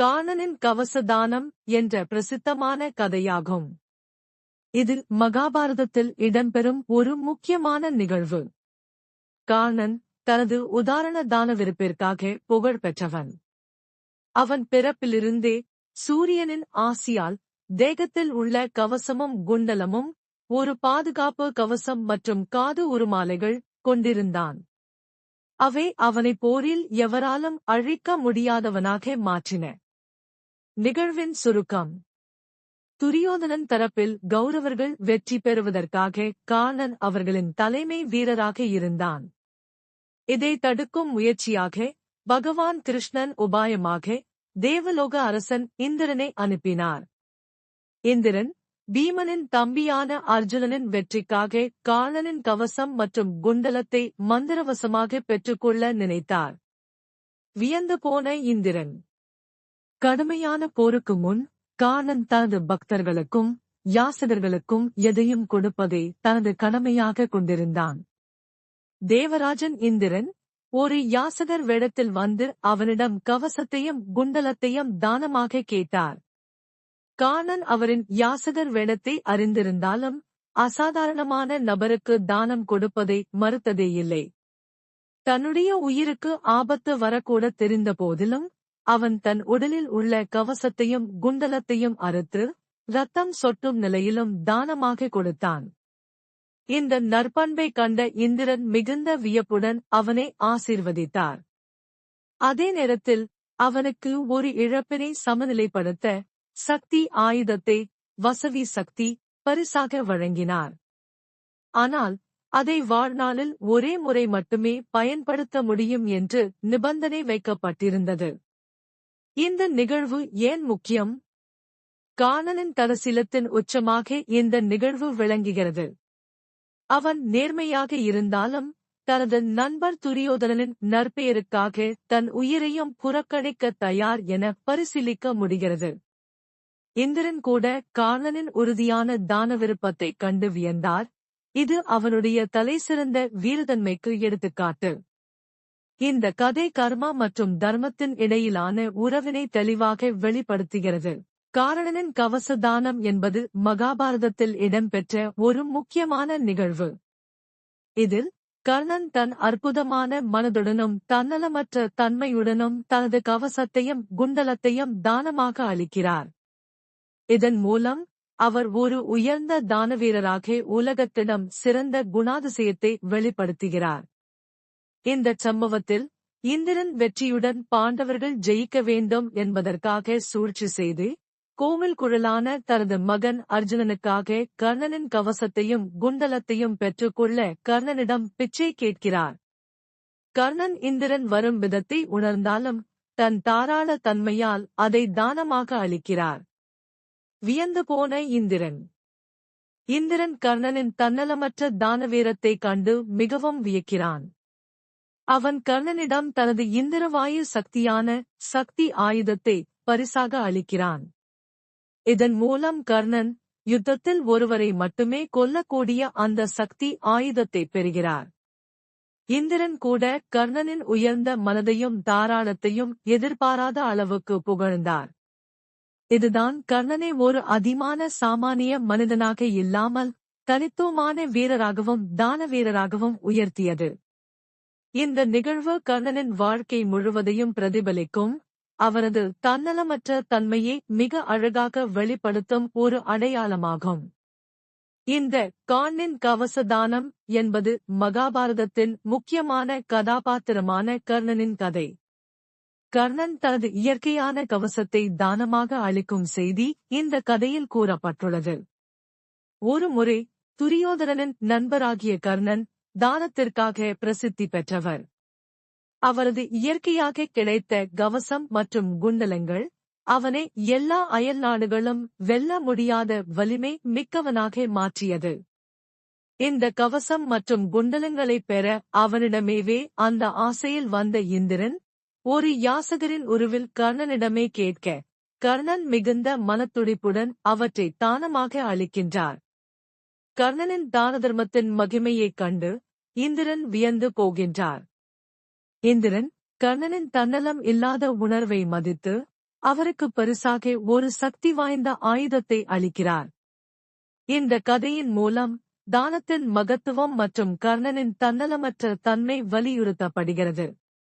காணனின் கவசதானம் என்ற பிரசித்தமான கதையாகும். இது மகாபாரதத்தில் இடம்பெறும் ஒரு முக்கியமான நிகழ்வு. காணன் தனது உதாரண தானவிருப்பிற்காக புகழ் பெற்றவன். அவன் பிறப்பிலிருந்தே சூரியனின் ஆசியால் தேகத்தில் உள்ள கவசமும் குண்டலமும் ஒரு பாதுகாப்பு கவசம் மற்றும் காது உருமாலைகள் கொண்டிருந்தான். அவை அவனை போரில் எவராலும் அழிக்க முடியாதவனாக மாற்றின. நிகழ்வின் சுருக்கம். துரியோதனன் தரப்பில் கௌரவர்கள் வெற்றி பெறுவதற்காக காணன் அவர்களின் தலைமை வீரராக இருந்தான். இதை தடுக்கும் முயற்சியாக பகவான் கிருஷ்ணன் உபாயமாக தேவலோக அரசன் இந்திரனை அனுப்பினார். இந்திரன் பீமனின் தம்பியான அர்ஜுனனின் வெற்றிக்காக காணனின் கவசம் மற்றும் குண்டலத்தை மந்திரவசமாக பெற்றுக்கொள்ள நினைத்தார். வியந்து போன இந்திரன் கடுமையான போருக்கு முன் கானன் தனது பக்தர்களுக்கும் யாசகர்களுக்கும் எதையும் கொடுப்பதை தனது கடமையாக கொண்டிருந்தான். தேவராஜன் இந்திரன் ஒரு யாசகர் வேடத்தில் வந்து அவனிடம் கவசத்தையும் குண்டலத்தையும் தானமாக கேட்டார். கானன் அவரின் யாசகர் வேடத்தை அறிந்திருந்தாலும் அசாதாரணமான நபருக்கு தானம் கொடுப்பதை மறுத்ததே இல்லை தன்னுடைய உயிருக்கு ஆபத்து வரக்கூட தெரிந்த போதிலும் அவன் தன் உடலில் உள்ள கவசத்தையும் குண்டலத்தையும் அறுத்து ரத்தம் சொட்டும் நிலையிலும் தானமாக கொடுத்தான். இந்த நற்பண்பை கண்ட இந்திரன் மிகுந்த வியப்புடன் அவனை ஆசீர்வதித்தார். அதே நேரத்தில் அவனுக்கு ஒரு இழப்பினை சமநிலைப்படுத்த சக்தி ஆயுதத்தை வசவி சக்தி பரிசாக வழங்கினார். ஆனால் அதை வாழ்நாளில் ஒரே முறை மட்டுமே பயன்படுத்த முடியும் என்று நிபந்தனை வைக்கப்பட்டிருந்தது. இந்த நிகழ்வு ஏன் முக்கியம்? காணனின் தரசிலத்தின் உச்சமாக இந்த நிகழ்வு விளங்குகிறது. அவன் நேர்மையாக இருந்தாலும் தனது நண்பர் துரியோதனனின் நற்பெயருக்காக தன் உயிரையும் புறக்கணிக்க தயார் என பரிசீலிக்க முடிகிறது. இந்திரன் கூட காணனின் உறுதியான தான விருப்பத்தை கண்டு வியந்தார். இது அவனுடைய தலைசிறந்த வீரதன்மைக்கு எடுத்துக்காட்டு. இந்த கதை கர்மா மற்றும் தர்மத்தின் இடையிலான உறவினை தெளிவாக வெளிப்படுத்துகிறது. காரணனின் கவச தானம் என்பது மகாபாரதத்தில் இடம்பெற்ற ஒரு முக்கியமான நிகழ்வு. இதில் கர்ணன் தன் அற்புதமான மனதுடனும் தன்னலமற்ற தன்மையுடனும் தனது கவசத்தையும் குண்டலத்தையும் தானமாக அளிக்கிறார். இதன் மூலம் அவர் ஒரு உயர்ந்த தானவீரராக உலகத்திடம் சிறந்த குணாதிசயத்தை வெளிப்படுத்துகிறார். இந்த சம்பவத்தில் இந்திரன் வெற்றியுடன் பாண்டவர்கள் ஜெயிக்க வேண்டும் என்பதற்காக சூழ்ச்சி செய்து கோவில் குழலான தனது மகன் அர்ஜுனனுக்காக கர்ணனின் கவசத்தையும் குண்டலத்தையும் பெற்றுக்கொள்ள கர்ணனிடம் பிச்சை கேட்கிறார். கர்ணன் இந்திரன் வரும் விதத்தை உணர்ந்தாலும் தன் தாராள தன்மையால் அதை தானமாக அளிக்கிறார். வியந்து போன இந்திரன். இந்திரன் கர்ணனின் தன்னலமற்ற தானவீரத்தைக் கண்டு மிகவும் வியக்கிறான். அவன் கர்ணனிடம் தனது இந்திரவாயு சக்தியான சக்தி ஆயுதத்தை பரிசாக அளிக்கிறான். இதன் மூலம் கர்ணன் யுத்தத்தில் ஒருவரை மட்டுமே கொல்லக்கூடிய அந்த சக்தி ஆயுதத்தை பெறுகிறார். இந்திரன் கூட கர்ணனின் உயர்ந்த மனதையும் தாராளத்தையும் எதிர்பாராத அளவுக்கு புகழ்ந்தார். இதுதான் கர்ணனை ஒரு அதிமான சாமானிய மனிதனாக இல்லாமல் தனித்துவமான வீரராகவும் தான வீரராகவும் உயர்த்தியது. இந்த நிகழ்வு கர்ணனின் வாழ்க்கை முழுவதையும் பிரதிபலிக்கும். அவரது தன்னலமற்ற தன்மையை மிக அழகாக வெளிப்படுத்தும் ஒரு அடையாளமாகும். இந்த காணின் கவசதானம் என்பது மகாபாரதத்தின் முக்கியமான கதாபாத்திரமான கர்ணனின் கதை. கர்ணன் தனது இயற்கையான கவசத்தை தானமாக அளிக்கும் செய்தி இந்த கதையில் கூறப்பட்டுள்ளது. ஒரு முறை துரியோதனனின் நண்பராகிய கர்ணன் தானத்திற்காக பிரசித்தி பெற்றவர். அவரது இயற்கையாக கிடைத்த கவசம் மற்றும் குண்டலங்கள் அவனை எல்லா அயல் நாடுகளும் வெல்ல முடியாத வலிமை மிக்கவனாக மாற்றியது. இந்த கவசம் மற்றும் குண்டலங்களைப் பெற அவனிடமேவே அந்த ஆசையில் வந்த இந்திரன் ஒரு யாசகரின் உருவில் கர்ணனிடமே கேட்க கர்ணன் மிகுந்த மனத்துடிப்புடன் அவற்றை தானமாக அளிக்கின்றார். கர்ணனின் தான தர்மத்தின் மகிமையைக் கண்டு இந்திரன் வியந்து போகின்றார். இந்திரன் கர்ணனின் தன்னலம் இல்லாத உணர்வை மதித்து அவருக்கு பரிசாக ஒரு சக்தி வாய்ந்த ஆயுதத்தை அளிக்கிறார். இந்த கதையின் மூலம் தானத்தின் மகத்துவம் மற்றும் கர்ணனின் தன்னலமற்ற தன்மை வலியுறுத்தப்படுகிறது.